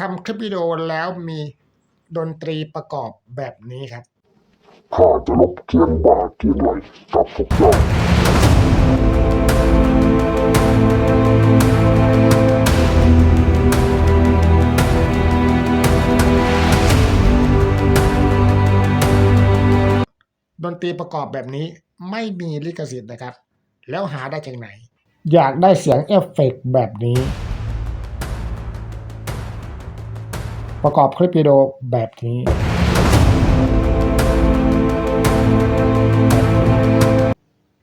ทำคลิปวิดีโอแล้วมีดนตรีประกอบแบบนี้ครับข้าจะลบเกียนบ่าเกียนไหลกับพวกเจ้าดนตรีประกอบแบบนี้ไม่มีลิขสิทธิ์นะครับ แล้วหาได้จากไหน อยากได้เสียงเอฟเฟกต์แบบนี้ ประกอบคลิปวิดีโอแบบนี้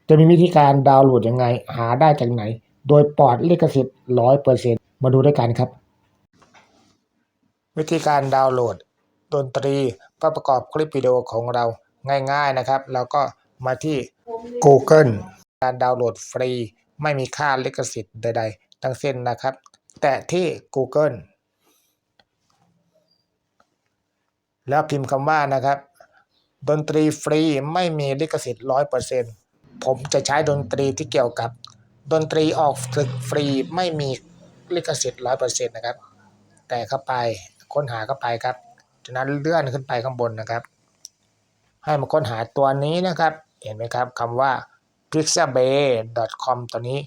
จะมีวิธีการดาวน์โหลดยังไง หาได้จากไหน โดยปลอดลิขสิทธิ์ร้อยเปอร์เซ็นมาดูด้วยกันครับ วิธีการดาวน์โหลด ดนตรีเพื่อประกอบคลิปวิดีโอของเราง่าย ๆนะครับ แล้วก็มาที่ Google การดาวน์โหลดฟรี ไม่มีค่าลิขสิทธิ์ใด ๆ ทั้งสิ้นนะครับ แตะที่ Google แล้วพิมพ์คำว่านะครับ ดนตรีฟรีไม่มีลิขสิทธิ์ร้อยเปอร์เซ็นผมจะใช้ดนตรีที่เกี่ยวกับ ดนตรีออกศึกฟรีไม่มีลิขสิทธิ์ร้อยเปอร์เซ็นนะครับ แต่เข้าไปค้นหาเข้าไปครับจากนั้นเลื่อนขึ้นไปข้างบนนะครับ ให้มาค้นหาตัวนี้นะครับ เห็นไหมครับคำว่า pixabay.com ตัวนี้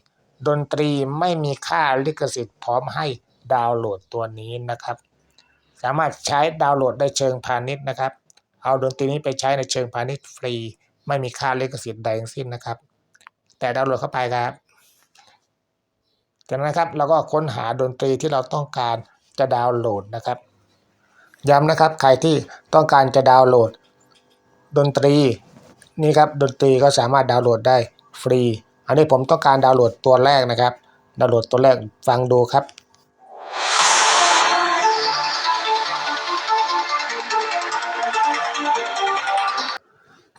ดนตรีไม่มีค่าลิขสิทธิ์พร้อมให้ดาวน์โหลดตัวนี้นะครับ สามารถใช้ดาวน์โหลดได้เชิงพาณิชย์นะครับ เอาดนตรีนี้ไปใช้ในเชิงพาณิชย์ฟรี ไม่มีค่าลิขสิทธิ์ใดทั้งสิ้นนะครับ แต่ดาวน์โหลดเข้าไปครับ จากนั้นครับเราก็ค้นหาดนตรีที่เราต้องการจะดาวน์โหลดนะครับ ย้ำนะครับใครที่ต้องการจะดาวน์โหลด ดนตรีนี่ครับดนตรีก็สามารถดาวน์โหลดได้ฟรี อันนี้ผมต้องการดาวน์โหลดตัวแรกนะครับ ดาวน์โหลดตัวแรกฟังดูครับ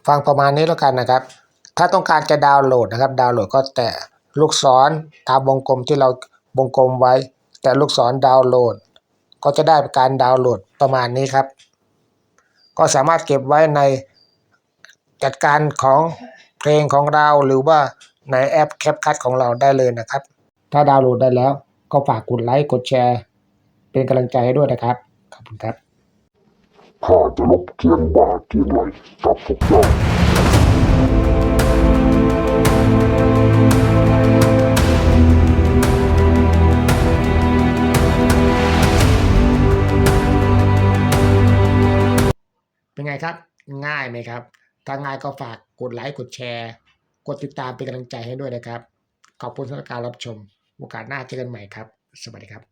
ฟังประมาณนี้แล้วกันนะครับ ถ้าต้องการจะดาวน์โหลดนะครับ ดาวน์โหลดก็แตะลูกศรตามวงกลมที่เราวงกลมไว้ แตะลูกศรดาวน์โหลด ก็จะได้การดาวน์โหลดประมาณนี้ครับ ก็สามารถเก็บไว้ในจัดการของเพลงของเราหรือว่าในแอปแคปคั t ของเราได้เลยนะครับ ถ้าดาวน์โหลดได้แล้วก็ฝากกดไลค์กดแชร์ เป็นกำลังใจให้ด้วยนะครับ ขอบคุณครับ ข้าจะลบเกียนบ่าเกียนไหลกับพวกเจ้าเป็นไงครับ ง่ายไหมครับ ถ้าง่ายก็ฝากกดไลค์กดแชร์ กดติดตามเป็นกำลังใจให้ด้วยนะครับ ขอบคุณสำหรับการรับชม โอกาสหน้าเจอกันใหม่ครับ สวัสดีครับ